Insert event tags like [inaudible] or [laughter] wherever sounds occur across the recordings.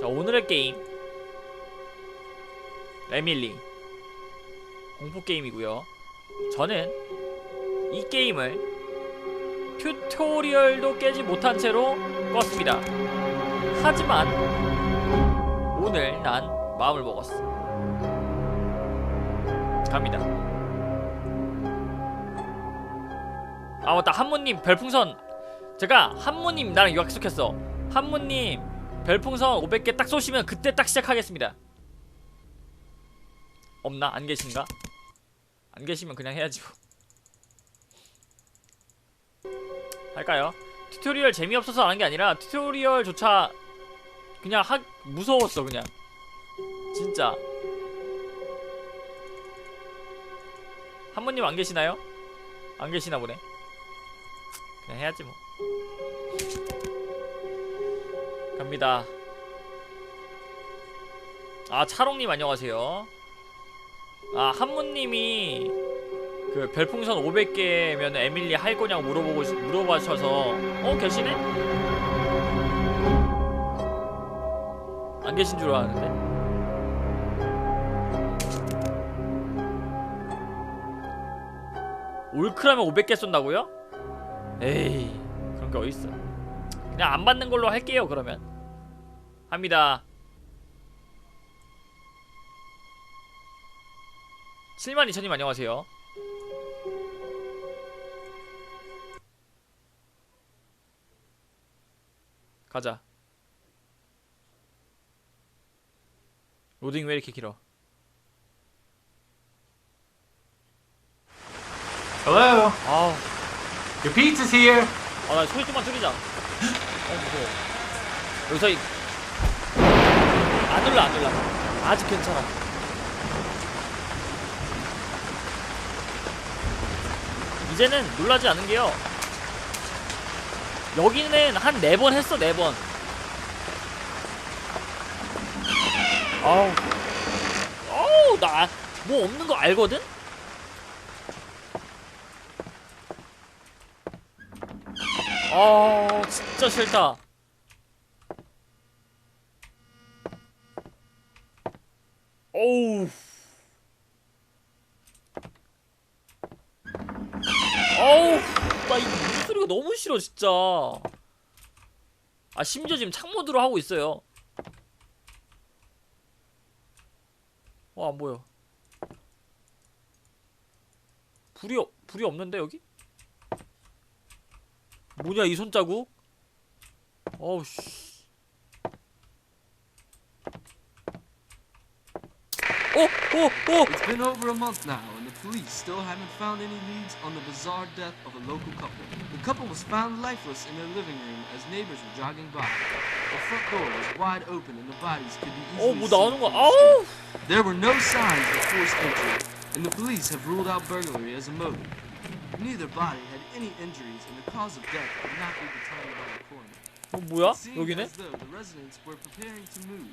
자 오늘의 게임 에밀리 공포 게임이고요. 저는 이 게임을 튜토리얼도 깨지 못한 채로 껐습니다. 하지만 오늘 난 마음을 먹었어. 갑니다. 아 맞다 한무님 별풍선 제가 한무님 나랑 약속했어. 한무님 별풍선 500개 딱 쏘시면 그때 딱 시작하겠습니다. 없나? 안 계신가? 안 계시면 그냥 해야지 뭐. 할까요? 튜토리얼 재미없어서 안 한 게 아니라 튜토리얼조차 그냥 하 무서웠어 그냥 진짜 한번님 안 계시나요? 안 계시나 보네 그냥 해야지 뭐 갑니다. 아 차롱님 안녕하세요. 아 한문님이 그 별풍선 500개면 에밀리 할 거냐고 물어보고 시- 물어봐셔서 어 계시네? 안 계신 줄 알았는데. 올크라면 500개 쏜다고요? 에이 그런 게 어딨어. 그냥 안 받는 걸로 할게요 그러면 합니다. 72,000님 안녕하세요. 가자. 로딩 왜 이렇게 길어? Hello, 아우. Your pizza's here. 아나 소리 좀만 줄이자. 어 무서워. 여기서 이... 안 눌러 안 눌러 아직 괜찮아. 이제는 놀라지 않은 게요. 여기는 한 네 번 했어 네번. 아우. 어우 나 뭐 없는 거 알거든? 아 진짜 싫다 어우 어우 나이 소리가 너무 싫어 진짜 아 심지어 지금 창모드로 하고 있어요 어 안보여 불이 없- 불이 없는데 여기? 뭐냐 이 손자국? 어우 씨. 어, 어, 어. It's been over a month now, and the police still haven't found any leads on the bizarre death of a local couple. The couple was found lifeless in their living room as neighbors were jogging by. The front door was wide open, and the bodies could be 어, easily 뭐 seen 나오는 거야? from the 아우. street. There were no signs of forced entry, and the police have ruled out burglary as a motive. Neither body had any injuries, and the cause of death could not be determined by the coroner. 어, 뭐야? It seemed 여기네? as though the residents were preparing to move.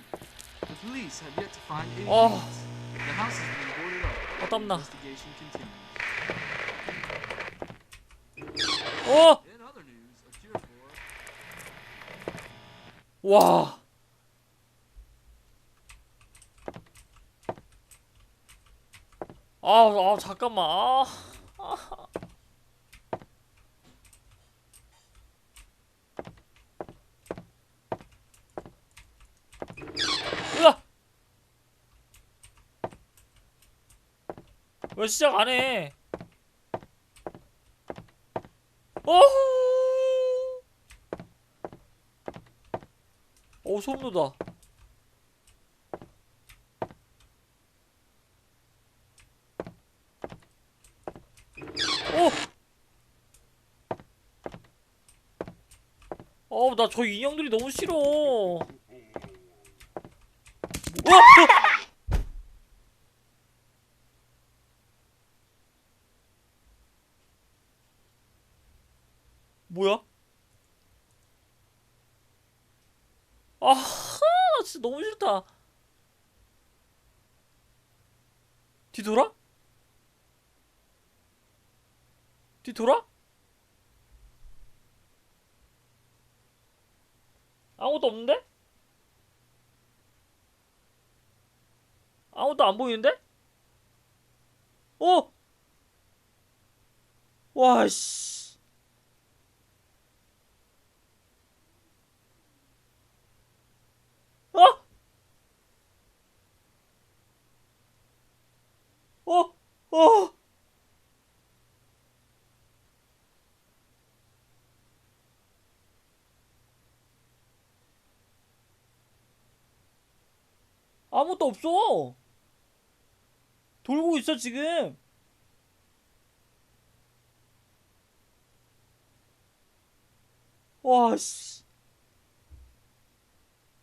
The police have yet to find any Oh. leads. The house has been boarded up. 어, 땀나. investigation continues. 어! In other news, a cure for 와. 아, 아, 잠깐만. 아. 아. 왜 시작 안 해? 어후! 오 소름 돋아. 어. 어, 나저 인형들이 너무 싫어. 아, 진짜 너무 싫다. 뒤돌아? 뒤돌아? 아무것도 없는데? 아무것도 안 보이는데? 어! 와, 씨. 어? 어? 아무것도 없어. 돌고 있어 지금. 와 씨.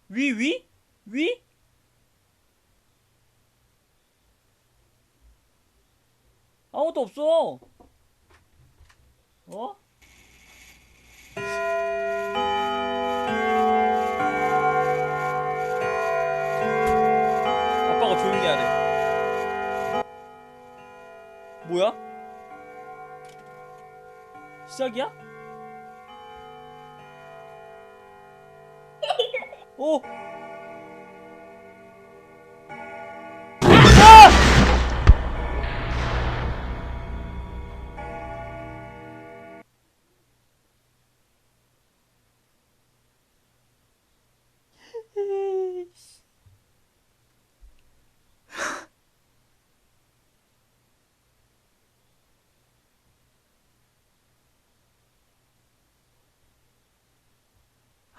위 위? 위? 아무것도 없어. 어? 아빠가 조용히 돼. 뭐야? 시작이야? 오!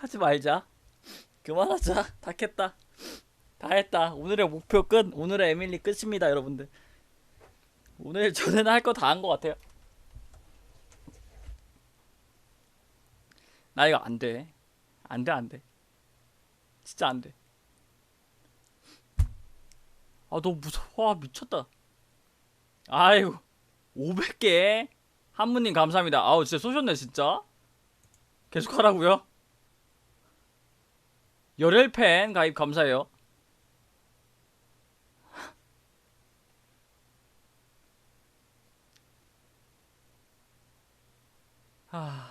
하지 말자. 그만하자. 다 깼다. 다 했다. 오늘의 목표 끝. 오늘의 에밀리 끝입니다, 여러분들. 오늘 저는 할 거 다 한 것 같아요. 나 이거 안 돼. 안 돼, 안 돼. 진짜 안 돼. 아, 너무 무서워. 와, 미쳤다. 아이고. 500개? 한무님 감사합니다. 아우, 진짜 쏘셨네, 진짜. 계속 하라고요? 열혈팬 가입 감사해요. 하... 아,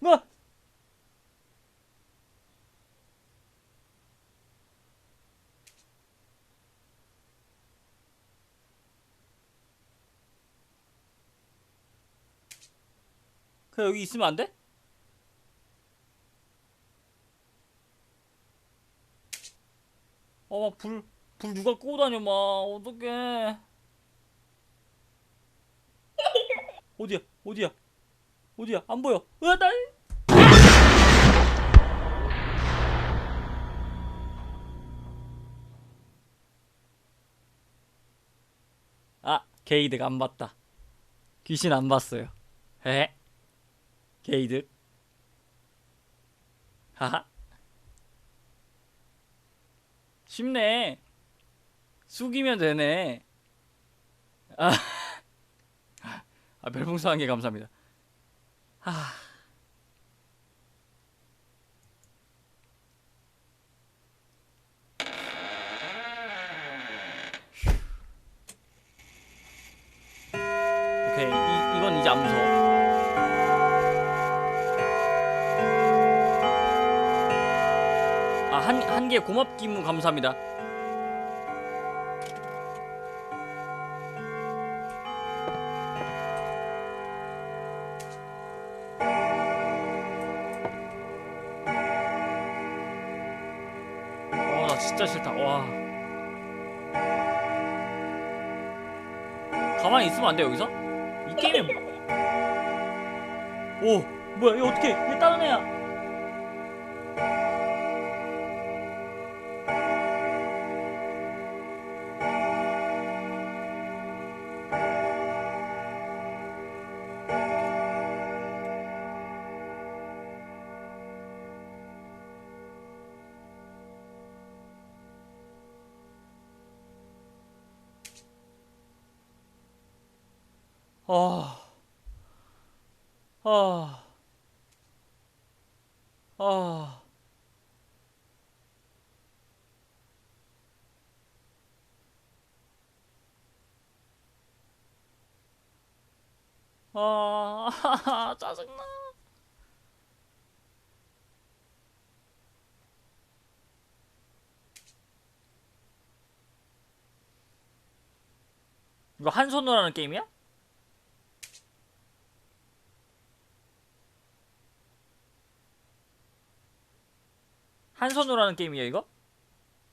뭐? 그 여기 있으면 안 돼? 어, 막 불, 불 누가 끄고 다녀, 막. 어떡해. 어디야, 어디야, 어디야, 안 보여. 으아, 나. 게이드가 안 봤다. 귀신 안 봤어요. 헤헤. 게이드. 하하. 쉽네. 숙이면 되네. 아, [laughs] 아 별풍선 한개 감사합니다. 하. 한 개 고맙기무 감사합니다. 와 진짜 싫다. 와. 가만히 있으면 안 돼 여기서? 이 게임에 뭐- 오 뭐야 얘 어떻게 얘 다른 애야. 아, [laughs] 짜증나. 이거 한 손으로 하는 게임이야? 한 손으로 하는 게임이야 이거?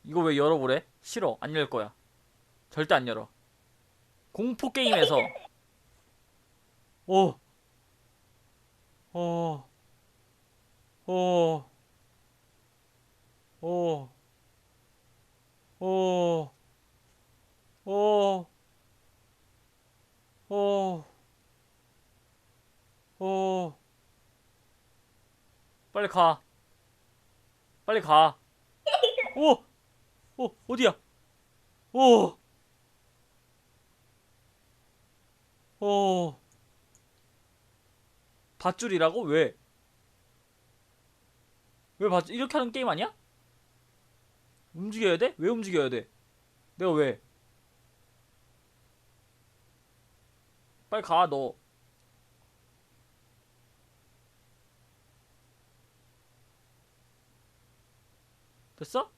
이거 왜 열어보래? 싫어 안 열 거야 절대 안 열어 공포 게임에서 오 오, 오, 오, 오, 오, 오, 오, 빨리 가. 빨리 가. 오! 오, 어디야? 오! 오. 밧줄이라고? 왜? 왜 밧줄, 이렇게 하는 게임 아니야? 움직여야 돼? 왜 움직여야 돼? 내가 왜? 빨리 가, 너. 됐어?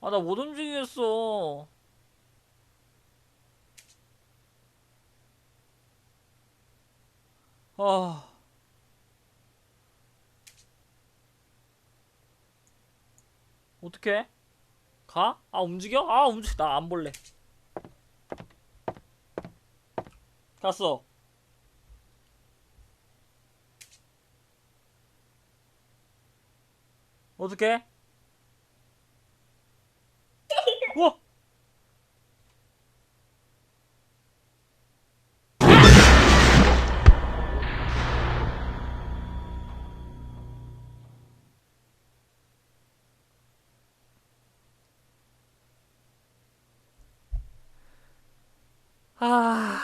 아, 나 못 움직이겠어. 아. 어떡해? 가? 아, 움직여? 아, 움직여. 나 안 볼래. 갔어. 어떡해? 우와! 아.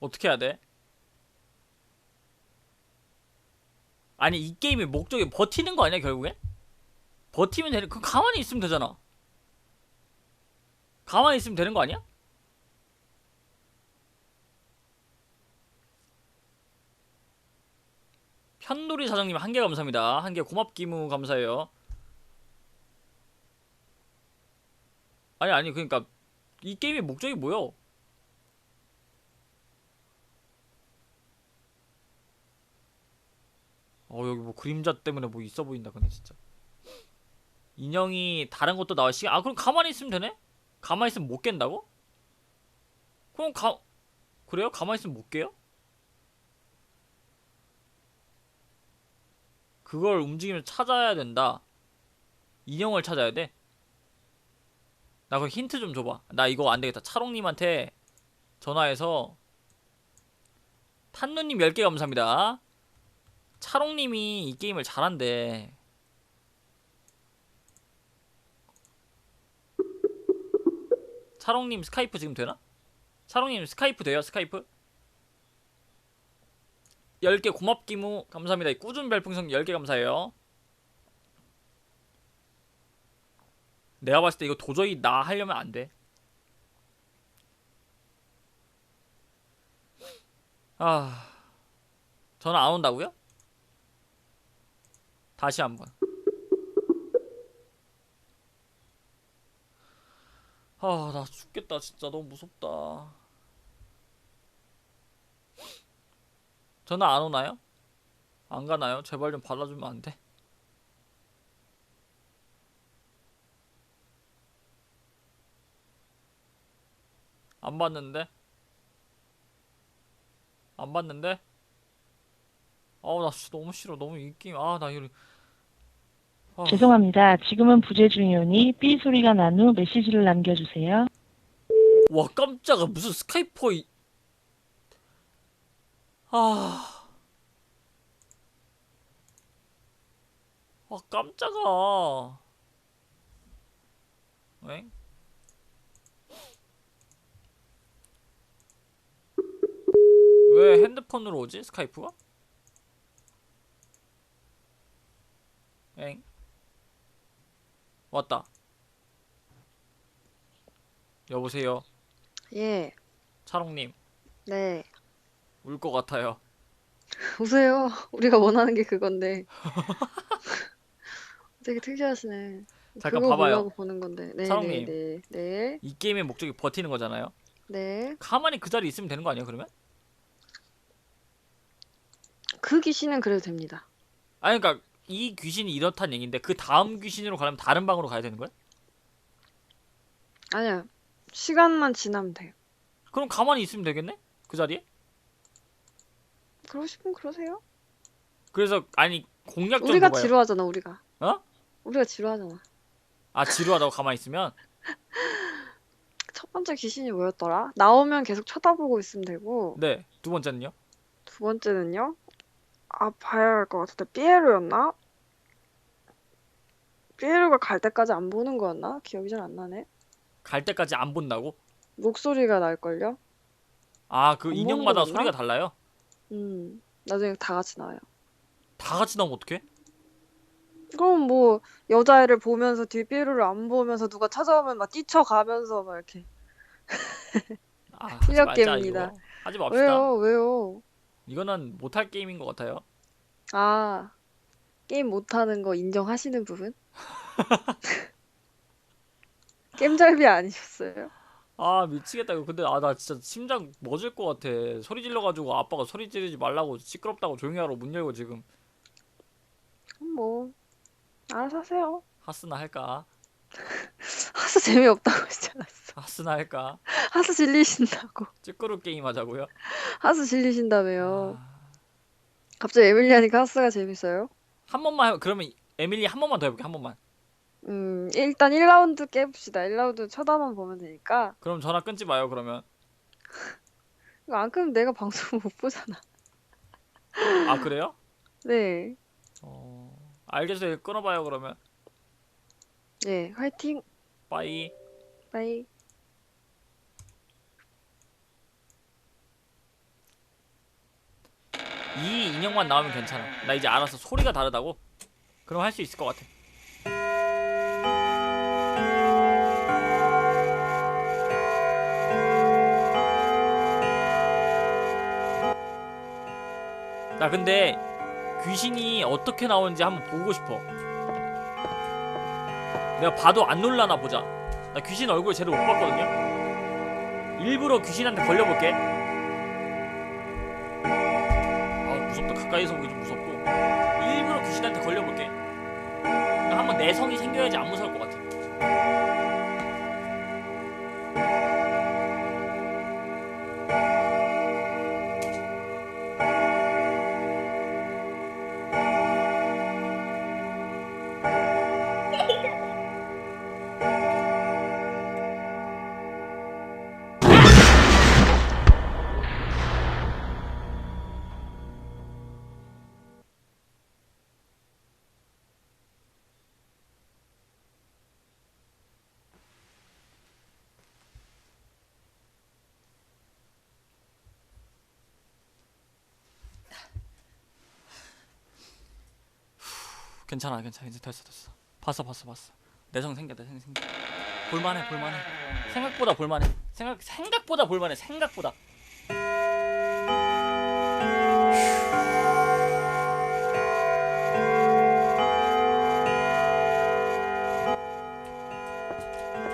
어떻게 해야 돼? 아니 이 게임의 목적이 버티는 거 아니야 결국엔? 버티면 되는 그 가만히 있으면 되잖아. 가만히 있으면 되는 거 아니야? 편놀이 사장님 한 개 감사합니다. 한 개 고맙기무 감사해요. 아니 아니 그러니까 이 게임의 목적이 뭐야? 어 여기 뭐 그림자 때문에 뭐 있어 보인다 근데 진짜 인형이 다른 것도 나와 시간 아 그럼 가만히 있으면 되네? 가만히 있으면 못 깬다고? 그럼 가 그래요? 가만히 있으면 못 깨요? 그걸 움직이면 찾아야 된다 인형을 찾아야 돼? 나그 힌트 좀 줘봐 나 이거 안 되겠다 차롱님한테 전화해서 탄누님 10개 감사합니다 차롱님이 이 게임을 잘한대 차롱님 스카이프 지금 되나? 차롱님 스카이프 돼요 스카이프? 10개 고맙기무 감사합니다 꾸준 별풍선 10개 감사해요 내가 봤을 때 이거 도저히 나 하려면 안돼 아... 전화 안 온다고요? 다시 한번 아 나 죽겠다 진짜 너무 무섭다 전화 안 오나요? 안 가나요? 제발 좀 받아주면 안 돼? 안 받는데? 안 받는데? 아우 나 진짜 너무 싫어 너무 이 게임 아나 이거 아, 죄송합니다. 지금은 부재 중이오니 삐 소리가 난 후 메시지를 남겨주세요. 와 깜짝아 무슨 스카이퍼 이... 아... 아 깜짝아 엥? 왜 핸드폰으로 오지 스카이프가? 엥? 왔다 여보세요 예, 차롱님 네. 울 것 같아요. [laughs] 보세요. 우리가 원하는 게 그건데. [laughs] 되게 특이하시네. 잠깐 그거 봐봐요. 보려고 보는 건데. 네, 사장님. 네, 네, 네, 이 게임의 목적이 버티는 거잖아요. 네. 가만히 그 자리에 있으면 되는 거 아니에요? 그러면? 그 귀신은 그래도 됩니다. 아니 그러니까 이 귀신이 이렇다는 얘기인데 그 다음 귀신으로 가려면 다른 방으로 가야 되는 거야? 아니야. 시간만 지나면 돼요. 그럼 가만히 있으면 되겠네? 그 자리에? 그러시면 그러세요. 그래서 아니 공략적으로 우리가 봐요. 지루하잖아, 우리가. 어? 우리가 지루하잖아. 아 지루하다고 가만히 있으면 [laughs] 첫 번째 귀신이 뭐였더라? 나오면 계속 쳐다보고 있으면 되고, 네. 두 번째는요? 두 번째는요? 아, 봐야 할 것 같은데, 삐에로였나? 삐에로가 갈 때까지 안 보는 거였나? 기억이 잘 안 나네. 갈 때까지 안 본다고? 목소리가 날걸요? 아 그 안 보는 인형마다? 소리가 달라요? 음, 나중에 다 같이 나와요. 다 같이 나오면 어떡해? 그럼 뭐 여자애를 보면서 뒷비루를 안 보면서 누가 찾아오면 막 뛰쳐가면서 막 이렇게 아 [laughs] 하지 실력 말자 게임입니다. 이거. 하지 맙시다. 왜요 왜요 이거는 못할 게임인 것 같아요. 아 게임 못하는 거 인정하시는 부분? [laughs] 게임잘비 아니셨어요? 아 미치겠다 근데 아 나 진짜 심장 멎을 것 같아. 소리 질러가지고 아빠가 소리 지르지 말라고 시끄럽다고 조용히 하라고 문 열고 지금. 뭐 알아서 하세요. 하스나 할까? [laughs] 하스 재미없다고 하지 않았어? 하스나 할까? 하스 질리신다고. 찌끄루 게임 하자고요? 하스 질리신다며요. 아, 갑자기 에밀리아니까 하스가 재밌어요? 한 번만 해 그러면 에밀리 한 번만 더 해볼게 한 번만. 음 일단 1라운드 깨봅시다. 1라운드 쳐다만 보면 되니까. 그럼 전화 끊지 마요 그러면. [laughs] 이거 안 끄면 내가 방송 못 보잖아. 아 그래요? [laughs] 네. 어 알겠어요. 끊어봐요 그러면. 네, 화이팅! 빠이. 바이. 이 인형만 나오면 괜찮아. 나 이제 알아서 소리가 다르다고? 그럼 할 수 있을 것 같아. 나 근데 귀신이 어떻게 나오는지 한번 보고 싶어. 내가 봐도 안 놀라나 보자. 나 귀신 얼굴 제대로 못 봤거든요? 일부러 귀신한테 걸려볼게 가까이서 보기 좀 무섭고 일부러 귀신한테 걸려볼게. 나 한번 내성이 생겨야지 안 무서울 것 같아 괜찮아 괜찮아. 이제 됐어 됐어. 봤어 봤어 봤어. 내성 생겨 내성 생겨. 볼만해 볼만해. 생각보다 볼만해. 생각 생각보다 볼만해 생각보다.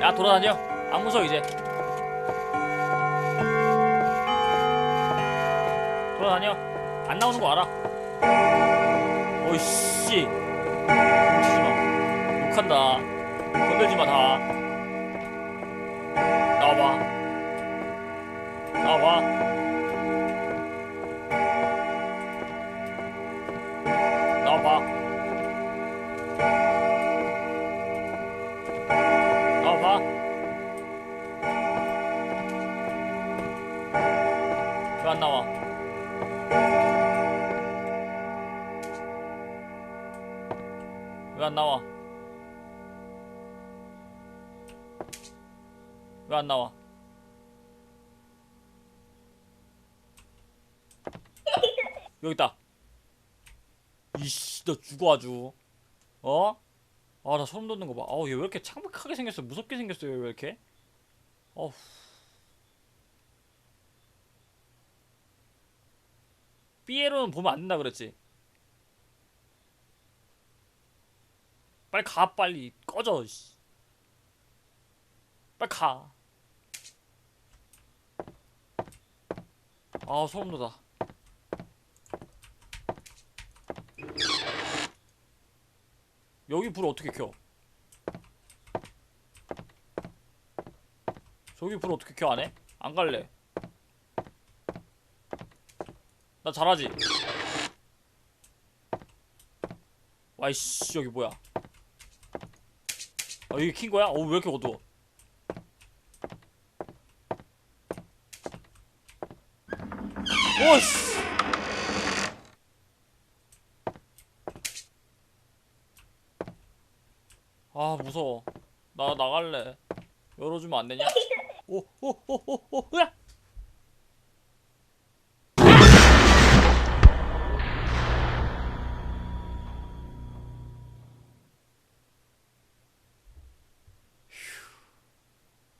야 돌아다녀. 안 무서워 이제. 돌아다녀. 안 나오는 거 알아? 오이씨. 훔치지마. 욕한다. 건들지마 다. 나와봐 나와 왜 안 나와. 왜 안 나와. 여기 있다. 이씨 너 죽어 아주. 어? 아 나 소름 돋는 거 봐. 아우 얘 왜 이렇게 창백하게 생겼어? 무섭게 생겼어요 왜 이렇게? 어후. 삐에로는 보면 안 된다 그랬지 빨리 가 빨리 꺼져 씨. 빨리 가 아 소름 돋아 여기 불 어떻게 켜? 저기 불 어떻게 켜 안 해? 안 갈래. 나 잘하지. 와이씨 여기 뭐야? 아 여기 킨 거야? 어왜 이렇게 어두워? 오씨. 아 무서워 나 나갈래 열어주면 안 되냐 [laughs] 오오오오오 으아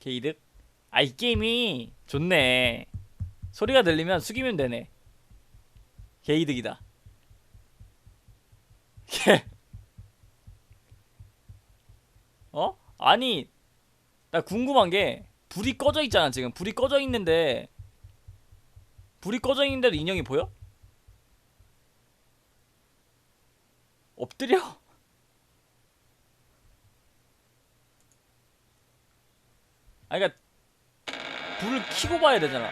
게이득 아 이 게임이 좋네 소리가 들리면 숙이면 되네 게이득이다 개 [laughs] 어? 아니 나 궁금한 게 불이 꺼져 있잖아 지금 불이 꺼져 있는데 불이 꺼져 있는데도 인형이 보여? 엎드려? 아 그니까 불을 켜고 봐야 되잖아.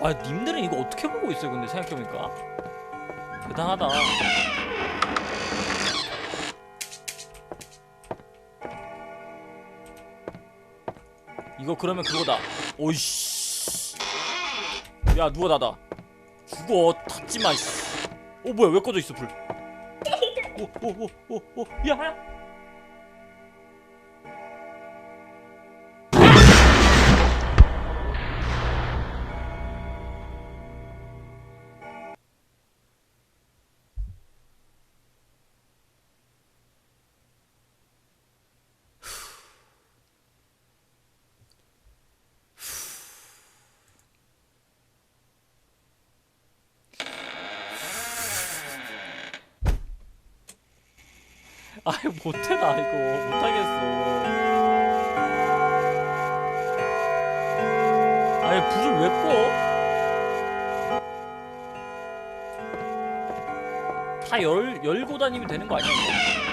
와 님들은 이거 어떻게 보고 있어요 근데 생각해보니까? 대단하다. 이거 그러면 그거다. 오이씨 야 누가 닫아 죽어 닫지마 씨. 어 뭐야 왜 꺼져 있어 불? 오 오 오 오오 야 아이 못해 나 이거 못하겠어 아니 불을 왜 꺼? 다 열, 열고 다니면 되는 거 아니야 이거?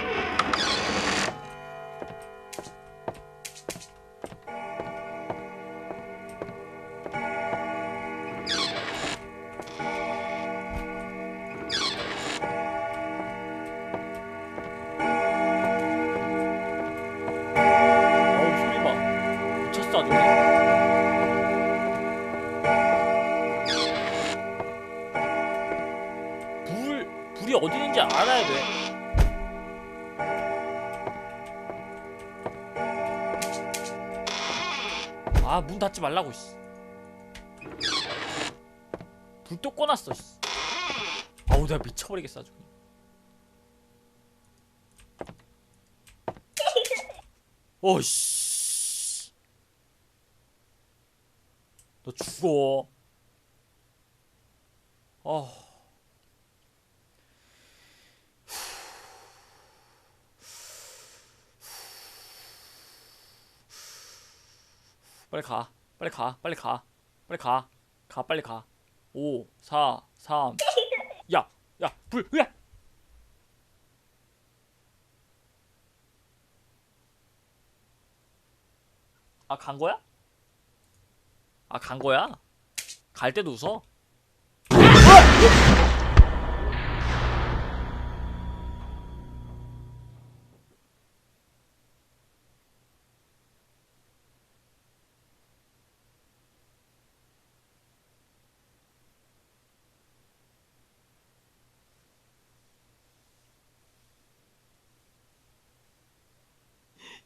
불 불이 어디 있는지 알아야 돼. 아 문 닫지 말라고 씨. 불 또 꺼놨어 씨. 아우 내가 미쳐버리겠어 아주. 그냥. 어씨. 너 죽어. 어. 빨리 가. 빨리 가. 빨리 가. 빨리 가. 가 빨리 가. 5 4 3 야. 야. 불. 으악. 아, 간 거야? 아, 간 거야? 갈 때도 웃어?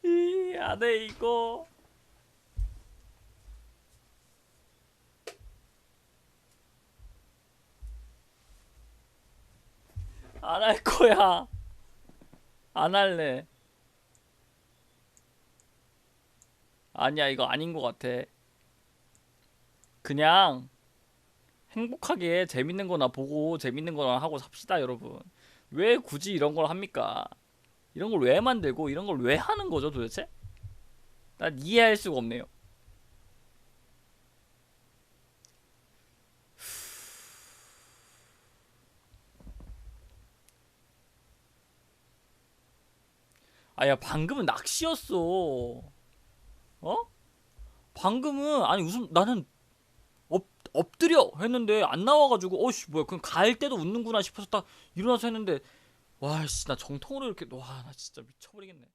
이 안에 이거 안 할 거야. 안 할래. 아니야 이거 아닌 것 같아. 그냥 행복하게 재밌는 거나 보고 재밌는 거나 하고 삽시다 여러분. 왜 굳이 이런 걸 합니까? 이런 걸 왜 만들고 이런 걸 왜 하는 거죠 도대체? 난 이해할 수가 없네요. 아야 방금은 낚시였어. 어? 방금은 아니 웃음 나는 엎 엎드려 했는데 안 나와가지고 어씨 뭐야 그럼 갈 때도 웃는구나 싶어서 딱 일어나서 했는데 와씨 나 정통으로 이렇게 와 나 진짜 미쳐버리겠네.